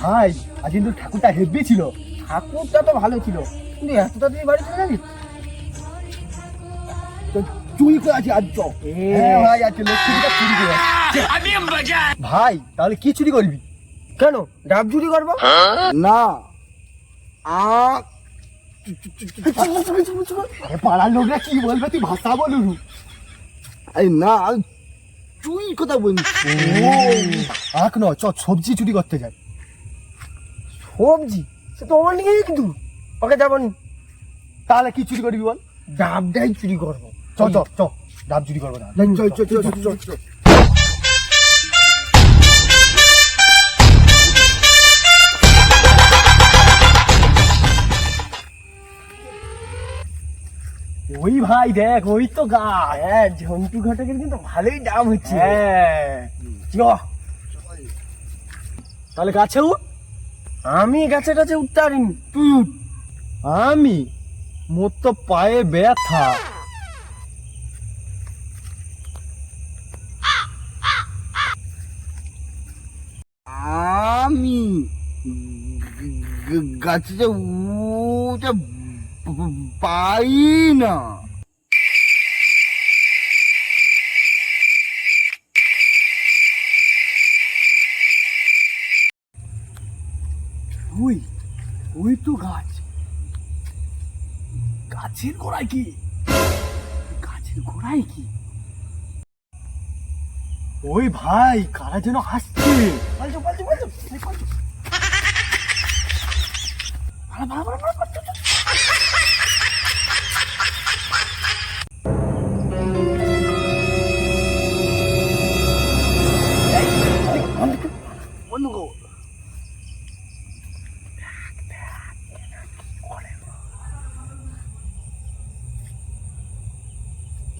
ভাই আজ কিন্তু ঠাকুরটা হেভি ছিল। ঠাকুরটা তো ভালো ছিল কিন্তু এত তাড়াতাড়ি বাড়ি চলে যাবি তো চুরি করে আছে আজ চ হ্যাঁ ভাই আজকে লক্ষ্মীটা চুরি করে। ভাই তাহলে কি চুরি করবি? কেন ডাব চুরি করব? না আ আরে পাড়ার লোকরা কি বলবে তুই ভাষা বলুন। আরে না চুরি কথা বলছি। আখ নয় চ সবজি চুরি করতে যাই। সবজি সে তো অনেক কিন্তু। ওকে যাব নি। তাহলে কি চুরি করবি বল? ডাবটাই চুরি করব। চ চ চ ডাব চুরি করব না। চল চল চল চল ওই ভাই দেখ ওই তো গাছ হ্যাঁ ঝন্টু ঘটকের কিন্তু ভালোই দাম হচ্ছে। হ্যাঁ। চ। তাহলে গাছে উঠ। আমি গাছে টাছে উঠতে পারিনি। তুই উঠ। আমি? মোর তো পায়ে ব্যথা। আমি গাছে উঠে পাই না। ওই ওই তো গাছ। গাছের গোড়ায় কি? গাছের গোড়ায় কি? ওই ভাই কারা যেন আসছে? পালছো পালছো পালছো এই ভালো ভালো পালা,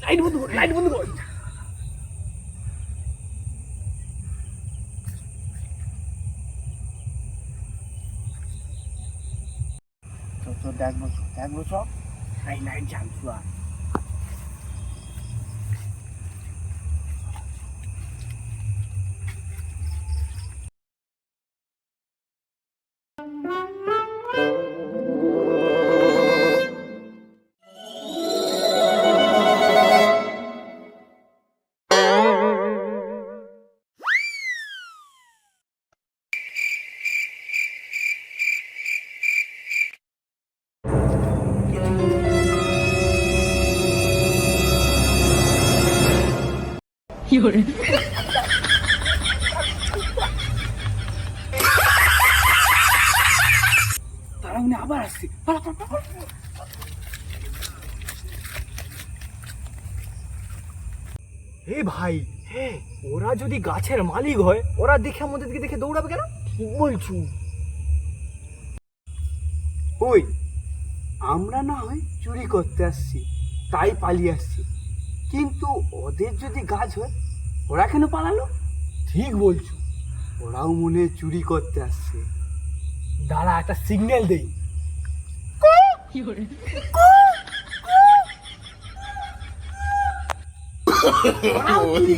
லைட் வந்து லைட் வந்து Tôi đang một đang một số, hai nay chạm xuống. পালা, পালা। এ ভাই হ্যাঁ ওরা যদি গাছের মালিক হয় ওরা দেখে আমাদের দিকে দেখে দৌড়াবে কেন? ঠিক বলছু। ওই আমরা না হয় চুরি করতে আসছি তাই পালিয়ে আসছি। কিন্তু ওদের যদি গাছ হয় ওরা কেন পালালো? ঠিক বলছো। ওরাও মনে চুরি করতে আসছে। দাঁড়া একটা সিগন্যাল দেই।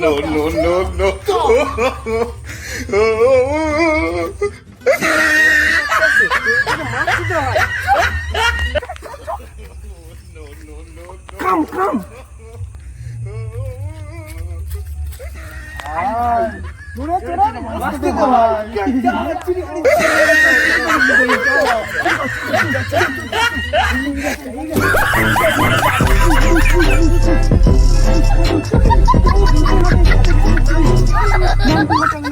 No, no, no, no. কাম কাম আসতে তো ভাই Number